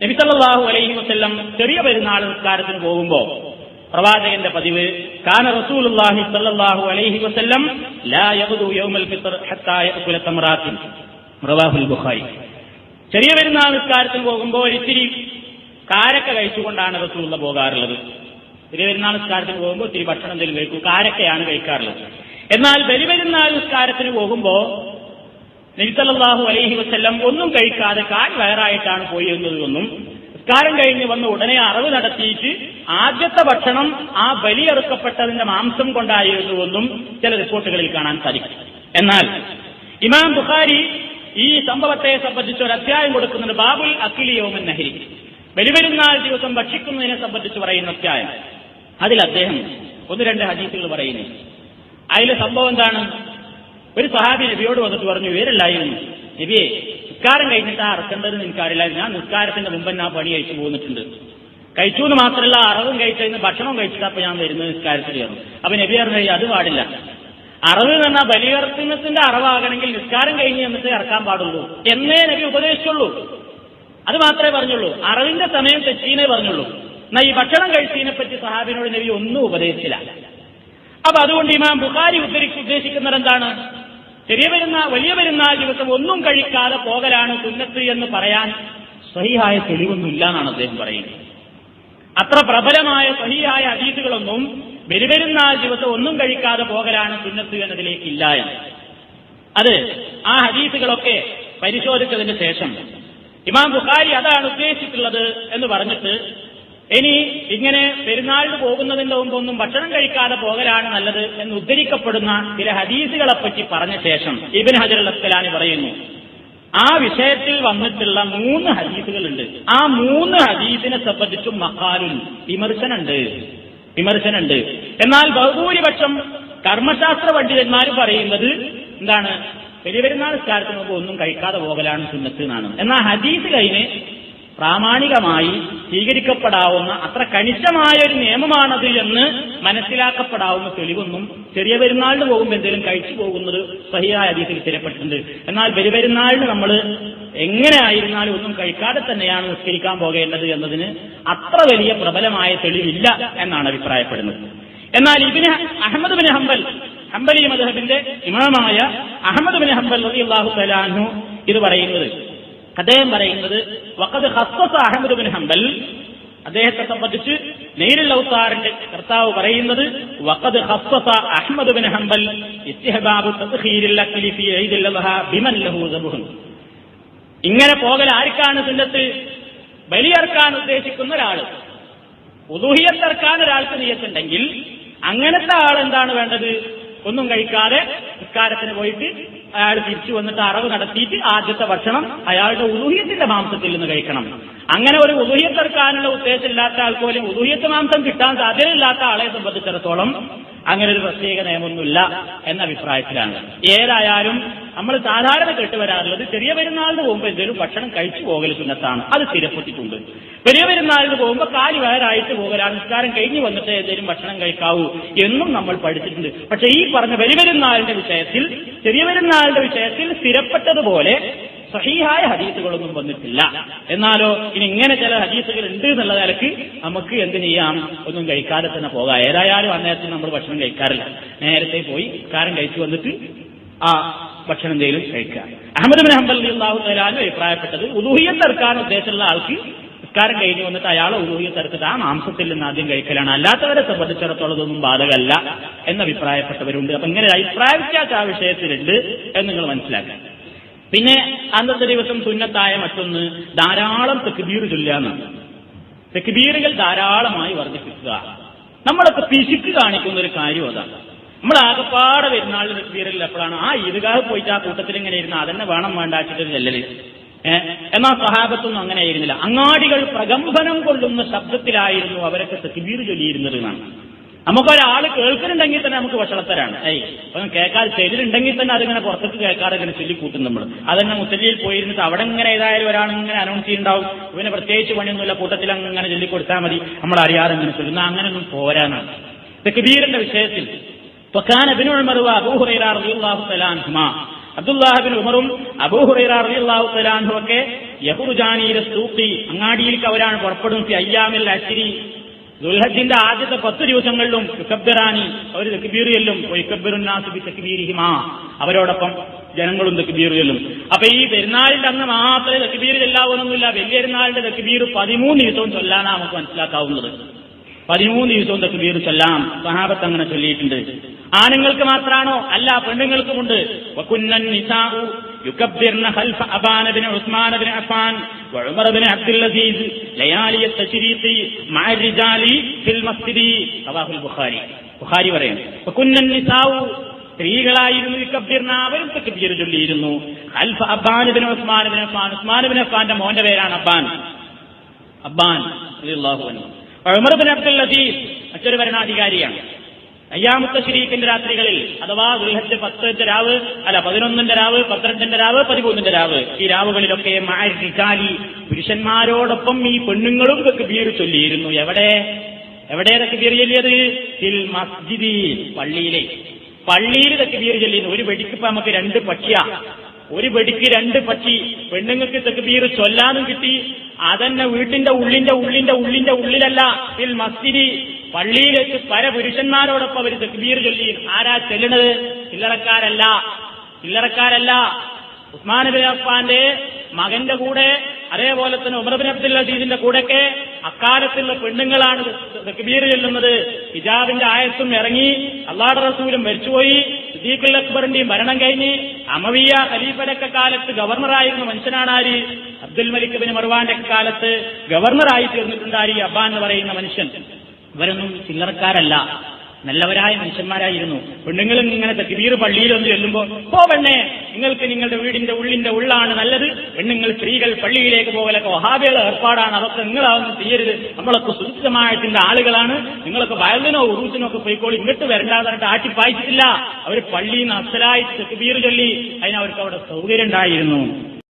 നബിസല്ലാഹു അലൈഹി വസ്ല്ലം ചെറിയ പെരുന്നാൾ നിസ്കാരത്തിന് പോകുമ്പോ പ്രവാചകന്റെ പതിവ് കാന റസൂലുള്ളാഹി സല്ലല്ലാഹു അലൈഹി വസല്ലം ലാ യൗമൽ ഫിത്ർ ഹത്താ യഅകുല ബുഖാരി. ചെറിയ പെരുന്നാൾ നിസ്കാരത്തിന് പോകുമ്പോൾ ഇത്തിരി കാരക്ക കഴിച്ചുകൊണ്ടാണ് റസൂലുള്ള പോകാറുള്ളത്. ചെറിയ പെരുന്നാൾ നിസ്കാരത്തിന് പോകുമ്പോൾ ഇത്തിരി ഭക്ഷണം എന്തെങ്കിലും കഴിക്കും കാരക്കയാണ് കഴിക്കാറുള്ളത്. എന്നാൽ ബലിപെരുന്നാൾ നിസ്കാരത്തിന് പോകുമ്പോൾ നബിസല്ലാഹു അലൈഹി വസ്ല്ലം ഒന്നും കഴിക്കാതെ കാൽ വയറായിട്ടാണ് പോയിരുന്നതെന്നും നിസ്കാരം കഴിഞ്ഞ് വന്ന് ഉടനെ അറിവ് നടത്തിയിട്ട് ആദ്യത്തെ ഭക്ഷണം ആ ബലിയെറുക്കപ്പെട്ടതിന്റെ മാംസം കൊണ്ടായിരുന്നുവെന്നും ചില റിപ്പോർട്ടുകളിൽ കാണാൻ സാധിക്കും. എന്നാൽ ഇമാം ബുഖാരി ഈ സംഭവത്തെ സംബന്ധിച്ച് ഒരു അധ്യായം കൊടുക്കുന്നുണ്ട്. ബാബുൽ അഖിലിയോമൻ നഹരി. ബലിപെരുന്നാൾ ദിവസം ഭക്ഷിക്കുന്നതിനെ സംബന്ധിച്ച് പറയുന്ന അധ്യായം. അതിൽ അദ്ദേഹം ഒന്ന് രണ്ട് ഹദീസുകൾ പറയുന്നു. അതിലെ സംഭവം എന്താണ്? ഒരു സഹാബി നബിയോട് വന്നിട്ട് പറഞ്ഞു ഇവരല്ലായിരുന്നു നബിയെ നിസ്കാരം കഴിഞ്ഞിട്ട് ആ അറക്കേണ്ടത് എനിക്കറിയില്ല ഞാൻ നിസ്കാരത്തിന്റെ മുമ്പ് ഞാൻ പണി കഴിച്ചു പോന്നിട്ടുണ്ട്. കഴിച്ചു എന്ന് മാത്രമല്ല അറവും കഴിച്ചതിന് ഭക്ഷണം കഴിച്ചിട്ടപ്പോ ഞാൻ വരുന്നത് നിസ്കാരത്തിൽ കയറും. അപ്പൊ നബി പറഞ്ഞു "ഏയ് അത് പാടില്ല. അറവ് എന്ന് പറഞ്ഞാൽ ബലികർത്തനത്തിന്റെ അറവാകണമെങ്കിൽ നിസ്കാരം കഴിഞ്ഞ് എന്നിട്ട് ഇറക്കാൻ പാടുള്ളൂ. എന്നേ നബി ഉപദേശിച്ചുള്ളൂ. അത് മാത്രമേ പറഞ്ഞുള്ളൂ. അറവിന്റെ സമയം തെറ്റീനെ പറഞ്ഞുള്ളൂ. എന്നാ ഈ ഭക്ഷണം കഴിച്ചതിനെ പറ്റി സഹാബിനോട് നബി ഒന്നും ഉപദേശിച്ചില്ല. അപ്പൊ അതുകൊണ്ട് ഇമാം ബുഖാരി ഉദ്ധരിച്ച് ഉദ്ദേശിക്കുന്നത് എന്താണ്? ചെറിയ പെരുന്നാൾ വലിയ പെരുന്നാൾ ദിവസം ഒന്നും കഴിക്കാതെ പോകലാണ് സുന്നത്ത് എന്ന് പറയാൻ സഹിഹായ തെളിവൊന്നുമില്ല എന്നാണ് അദ്ദേഹം പറയുന്നത്. അത്ര പ്രബലമായ സഹിയായ അതീതുകളൊന്നും ബലിപെരുന്നാൾ ദിവസം ഒന്നും കഴിക്കാതെ പോകലാണ് സുന്നത്ത് എന്നതിലേക്ക് ഇല്ല എന്ന്. അത് ആ ഹദീസുകളൊക്കെ പരിശോധിച്ചതിന് ശേഷം. ഇമാം ബുഖാരി അതാണ് ഉദ്ദേശിച്ചിട്ടുള്ളത് എന്ന് പറഞ്ഞിട്ട് ഇനി ഇങ്ങനെ പെരുന്നാളിന് പോകുന്നതിന്റെ മുമ്പ് ഒന്നും ഭക്ഷണം കഴിക്കാതെ പോകലാണ് നല്ലത് എന്ന് ഉദ്ധരിക്കപ്പെടുന്ന ചില ഹദീസുകളെ പറ്റി പറഞ്ഞ ശേഷം ഇബിൻ ഹജർ അസ്കലാനി പറയുന്നു. ആ വിഷയത്തിൽ വന്നിട്ടുള്ള മൂന്ന് ഹദീസുകളുണ്ട്. ആ മൂന്ന് ഹദീസിനെ സംബന്ധിച്ചും മക്കാലുൻ വിമർശനുണ്ട്. വിമർശനുണ്ട്. എന്നാൽ ബഹുഭൂരിപക്ഷം കർമ്മശാസ്ത്ര പണ്ഡിതന്മാർ പറയുന്നത് എന്താണ്? വലിയ പെരുന്നാൾ നിസ്കാരത്തിന് മുമ്പ് ഒന്നും കഴിക്കാതെ പോകലാണ് സുന്നത്ത് എന്നാണ്. എന്നാൽ ഹദീസ് കഴിഞ്ഞ് പ്രാമാണികമായി സ്വീകരിക്കപ്പെടാവുന്ന അത്ര കണിശമായ ഒരു നിയമമാണത് എന്ന് മനസ്സിലാക്കപ്പെടാവുന്ന തെളിവൊന്നും ചെറിയ പെരുന്നാളിന് പോകുമ്പോൾ എന്തെങ്കിലും കഴിച്ചു പോകുന്നത് സഹിയായ രീതിയിൽ സ്ഥിരപ്പെട്ടിട്ടുണ്ട് എന്നാൽ വലിയ പെരുന്നാളിന് നമ്മൾ എങ്ങനെ ആയിരുന്നാലും ഒന്നും കഴിക്കാതെ തന്നെയാണ് നിസ്കരിക്കാൻ പോകേണ്ടത് എന്നതിന് അത്ര വലിയ പ്രബലമായ തെളിവില്ല എന്നാണ് അഭിപ്രായപ്പെടുന്നത്. എന്നാൽ Ibn Ahmad bin Hanbal Hanbali മദഹബിന്റെ ഇമാമായ അഹമ്മദ് ബിൻ ഹംബൽ അള്ളാഹു തലാഹു ഇത് പറയുന്നത് അദ്ദേഹം പറയുന്നത് വക്കത് ഹസ്വസ് അഹമ്മദ് ബിൻ ഹംബൽ. അദ്ദേഹത്തെ സംബന്ധിച്ച് നെയ്ലുൽ ഔത്താറിന്റെ കർത്താവ് പറയുന്നത് വക്കത് ഹസ്വസ അഹമ്മദ് ബിൻ ഹംബൽ ഈദിൽ ബിമൻ ലഹു ഇങ്ങനെ പോകൽ ആർക്കാണ് സുന്നത്ത്? ബലിയർക്കാൻ ഉദ്ദേശിക്കുന്ന ഒരാൾ. ഉദൂഹിയത്തർക്കാൻ ഒരാൾക്ക് നീയത്തുണ്ടെങ്കിൽ അങ്ങനത്തെ ആൾ എന്താണ് വേണ്ടത്? ഒന്നും കഴിക്കാതെ നിസ്കാരത്തിന് പോയിട്ട് അയാൾ തിരിച്ചു വന്നിട്ട് അറവ് നടത്തിയിട്ട് ആദ്യത്തെ ഭക്ഷണം അയാളുടെ ഉദൂഹ്യത്തിന്റെ മാംസത്തിൽ നിന്ന് കഴിക്കണം. അങ്ങനെ ഒരു ഉദൂഹ്യത്തെടുക്കാനുള്ള ഉദ്ദേശമില്ലാത്ത ആൾക്ക് പോലും ഉദൂഹ്യത്ത് മാംസം കിട്ടാൻ സാധ്യതയില്ലാത്ത ആളെ സംബന്ധിച്ചിടത്തോളം അങ്ങനെ ഒരു പ്രത്യേക നിയമമൊന്നുമില്ല എന്ന അഭിപ്രായത്തിലാണ്. ഏതായാലും നമ്മൾ സാധാരണ കേട്ടുവരാറുള്ളത് ചെറിയ പെരുന്നാളിന് പോകുമ്പോൾ എന്തെങ്കിലും ഭക്ഷണം കഴിച്ചു പോകൽ സുന്നത്താണ്. അത് സ്ഥിരപ്പെട്ടിട്ടുണ്ട്. വലിയ പെരുന്നാളിന് പോകുമ്പോൾ കാലി വയറായിട്ട് പോകലാണ് നിസ്കാരം കഴിഞ്ഞു വന്നിട്ട് എന്തെങ്കിലും ഭക്ഷണം കഴിക്കാവൂ എന്നും നമ്മൾ പഠിച്ചിട്ടുണ്ട്. പക്ഷെ ഈ പറഞ്ഞ വലിയ പെരുന്നാളിന്റെ വിഷയത്തിൽ ചെറിയ പെരുന്നാളിന്റെ വിഷയത്തിൽ സ്ഥിരപ്പെട്ടതുപോലെ സഹീഹായ ഹദീസുകളൊന്നും വന്നിട്ടില്ല. എന്നാലോ ഇനി ഇങ്ങനെ ചില ഹദീസുകൾ ഉണ്ട് എന്നുള്ള നിലയ്ക്ക് നമുക്ക് എന്ത് ചെയ്യാം? ഒന്നും കഴിക്കാതെ തന്നെ പോകാം. ഏതായാലും അന്നേരത്തിന് നമ്മൾ ഭക്ഷണം കഴിക്കാറില്ല. നേരത്തെ പോയി കാരം കഴിച്ചു വന്നിട്ട് ആ ഭക്ഷണം എന്തെങ്കിലും കഴിക്കുക. അഹമ്മദ് ബിൻ ഹംബൽ അള്ളാഹു തലാനും അഭിപ്രായപ്പെട്ടത് തർക്കാൻ ഉദ്ദേശമുള്ള ആൾക്ക് നിസ്കാരം കഴിഞ്ഞ് വന്നിട്ട് അയാളെ തർക്കത്ത് ആ മാംസത്തിൽ നിന്ന് ആദ്യം കഴിക്കലാണ്. അല്ലാത്തവരെ സംബന്ധിച്ചിടത്തോളം ഇതൊന്നും ബാധകമല്ല എന്ന് അഭിപ്രായപ്പെട്ടവരുണ്ട്. അപ്പൊ ഇങ്ങനെ അഭിപ്രായ വ്യത്യാസം ആ വിഷയത്തിലുണ്ട് എന്ന് നിങ്ങൾ മനസ്സിലാക്കുക. പിന്നെ അന്നത്തെ ദിവസം സുന്നത്തായ മറ്റൊന്ന് ധാരാളം തെക്കുബീർ ചൊല്ലുകയെന്നാണ് തെക്കുബീറുകൾ ധാരാളമായി വർദ്ധിപ്പിക്കുക. നമ്മളൊക്കെ പിശുക്ക് കാണിക്കുന്ന ഒരു കാര്യം അതാണ്. നമ്മൾ ആകപ്പാടെ പെരുന്നാളിൽ തെക്കുബീറിൽ എപ്പോഴാണ്? ആ ഈദ്ഗാഹ് പോയിട്ട് ആ കൂട്ടത്തിൽ ഇങ്ങനെ ഇരുന്ന അതന്നെ വേണം വേണ്ടാച്ചിട്ടൊരു ചെല്ലല്. എന്നാ സഹാബത്തൊന്നും അങ്ങനെ ആയിരുന്നില്ല. അങ്ങാടികൾ പ്രകമ്പനം കൊള്ളുന്ന ശബ്ദത്തിലായിരുന്നു അവരൊക്കെ തക്ബീർ ചൊല്ലിയിരുന്നത് എന്നാണ്. നമുക്കൊരാൾ കേൾക്കുന്നുണ്ടെങ്കിൽ തന്നെ നമുക്ക് വഷളത്തരാണ്. ഏയ് അപ്പം കേൾക്കാതെ ചെല്ലുണ്ടെങ്കിൽ തന്നെ അതിങ്ങനെ പുറത്തേക്ക് കേൾക്കാതെ ഇങ്ങനെ ചൊല്ലിക്കൂട്ടും നമ്മൾ അതന്നെ മുത്തലിയിൽ പോയിരുന്നിട്ട് അവിടെ ഇങ്ങനെ ഏതായാലും ഒരാൾ ഇങ്ങനെ അനൗൺസ് ചെയ്യുന്നുണ്ടാവും ഇവനെ പ്രത്യേകിച്ച് പണിയൊന്നുമില്ല. കൂട്ടത്തിൽ അങ്ങനെ ചൊല്ലിക്കൊടുത്താൽ മതി. നമ്മൾ അറിയാതെ ഇങ്ങനെ ചൊല്ലുന്ന അങ്ങനെയൊന്നും പോരാനാണ് തെക്കുബീറിന്റെ വിഷയത്തിൽ ത്വക്കാൻ അബിനുൾ മറുവ അബൂഹുറൈറ റളിയല്ലാഹു തആല അൻഹുമാ അബ്ദുല്ലാഹിബിൻ ഉമറും അബൂഹുറൈറ റളിയല്ലാഹു തആല അൻഹു ഒക്കെ സൂക്കി അങ്ങാടിയിലേക്ക് അവരാണ് പുറപ്പെടുന്നത് അയ്യാമിൽ അശ്രി ദുൽഹജിന്റെ ആദ്യത്തെ പത്ത് ദിവസങ്ങളിലും യുക്കബ്ബിറാനി അവർ തെക്കുബീറിയല്ലും ഒയ്ക്കബ്ബിറുന്നാസുബി അവരോടൊപ്പം ജനങ്ങളും തെക്കുബീറിയല്ലും അപ്പൊ ഈ പെരുന്നാളിന്റെ അന്ന് മാത്രമേ തെക്കുബീർ ചെല്ലാവുന്നൊന്നുമില്ല വലിയ പെരുന്നാളിന്റെ തെക്കുബീർ പതിമൂന്ന് ദിവസവും ചൊല്ലാനാണ് നമുക്ക് മനസ്സിലാക്കാവുന്നത്. പതിമൂന്ന് ദിവസവും തെക്കുബീർ ചൊല്ലാം. സഹാബത്ത് അങ്ങനെ ചൊല്ലിയിട്ടുണ്ട്. ആണുങ്ങൾക്ക് മാത്രാണോ? അല്ല പെണ്ണുങ്ങൾക്കുമുണ്ട്. ബുഖാരി. പറയുന്നു സ്ത്രീകളായിരുന്നു യുകബ്ബിർന. അവരും ചൊല്ലിയിരുന്നു. അൽഫ അബ്ബാൻ bin Usman bin Affan. Usman bin മോന്റെ പേരാണ് അബ്ബാൻ അബ്ബാൻ റളിയല്ലാഹു ഉമർ ബിൻ അബ്ദുൽ അസീസ് മറ്റൊരു ഭരണാധികാരിയാണ്. അയ്യാമുത്ത ശരീഫിന്റെ രാത്രികളിൽ അഥവാ ദുൽഹജ് പത്തിന്റെ രാവ് അല്ല പതിനൊന്നിന്റെ രാവ് പന്ത്രണ്ടിന്റെ രാവ് പതിമൂന്നിന്റെ രാവ് ഈ രാവുകളിലൊക്കെ മാരിച്ചാലി പുരുഷന്മാരോടൊപ്പം ഈ പെണ്ണുങ്ങളും ബീർ ചൊല്ലിയിരുന്നു. എവിടെ? എവിടെ ബീർ ചൊല്ലിയത്? തിൽ മസ്ജിദി പള്ളിയിലെ. പള്ളിയിൽ തെക്കുബീർ ചൊല്ലിയിരുന്നു. ഒരു വെടിക്ക് ഇപ്പൊ നമുക്ക് രണ്ട് പക്ഷിയാ. ഒരു വെടിക്ക് രണ്ട് പക്ഷി. പെണ്ണുങ്ങൾക്ക് തെക്കുബീർ ചൊല്ലാനും കിട്ടി. അതന്നെ വീട്ടിന്റെ ഉള്ളിന്റെ ഉള്ളിന്റെ ഉള്ളിന്റെ ഉള്ളിലല്ല. ഇതിൽ മസ്ജിദി പള്ളിയിലേക്ക് പല പുരുഷന്മാരോടൊപ്പം അവർ തെക്കുബീർ ചൊല്ലി ആരാ ചെല്ലണത് ചില്ലറക്കാരല്ല. ചില്ലറക്കാരല്ല. ഉസ്മാൻ ബിൻ അഫ്ഫാന്റെ മകന്റെ കൂടെ അതേപോലെ തന്നെ ഉമർ ബിൻ അബ്ദുൽ അസീസിന്റെ കൂടെയൊക്കെ അക്കാലത്തുള്ള പെണ്ണുങ്ങളാണ് തക്ബീർ ചൊല്ലുന്നത്. ഹിജാബിന്റെ ആയത്തും ഇറങ്ങി അള്ളാഹ് റസൂലും മരിച്ചുപോയി. സിദ്ദീഖുൽ അക്ബറിന്റെയും മരണം കഴിഞ്ഞ് അമവിയ ഖലീഫലൊക്കെ കാലത്ത് ഗവർണറായിരുന്ന മനുഷ്യനാണ് ആര്? അബ്ദുൽ മലിക് ബിൻ മർവാന്റെ കാലത്ത് ഗവർണറായി തീർന്നിട്ടുണ്ട് ആര് അബ്ബാൻ എന്ന് പറയുന്ന മനുഷ്യൻ. ഇവരൊന്നും ചില്ലറക്കാരല്ല. നല്ലവരായ മനുഷ്യന്മാരായിരുന്നു. പെണ്ണുങ്ങളും ഇങ്ങനെ തക്ബീർ പള്ളിയിലൊന്ന് ചെല്ലുമ്പോൾ പോ പെണ്ണേ നിങ്ങൾക്ക് നിങ്ങളുടെ വീടിന്റെ ഉള്ളിന്റെ ഉള്ളാണ് നല്ലത്. പെണ്ണുങ്ങൾ സ്ത്രീകൾ പള്ളിയിലേക്ക് പോകലൊക്കെ വഹാബികളുടെ ഏർപ്പാടാണ്. അതൊക്കെ നിങ്ങളാവുന്ന ചെയ്യരുത്. നമ്മളൊക്കെ സുരക്ഷിതമായിട്ടിന്റെ ആളുകളാണ്. നിങ്ങളൊക്കെ വയലിനോ ഉറൂസിനോ ഒക്കെ പോയിക്കോളി. ഇങ്ങോട്ട് വരണ്ടാതായിട്ട് പറഞ്ഞിട്ട് ആട്ടിപ്പായിച്ചിട്ടില്ല അവർ പള്ളിയിൽ നിന്ന് അസലായി തക്ബീർ ചൊല്ലി. അതിനവർക്ക് അവിടെ സൗകര്യം ഉണ്ടായിരുന്നു.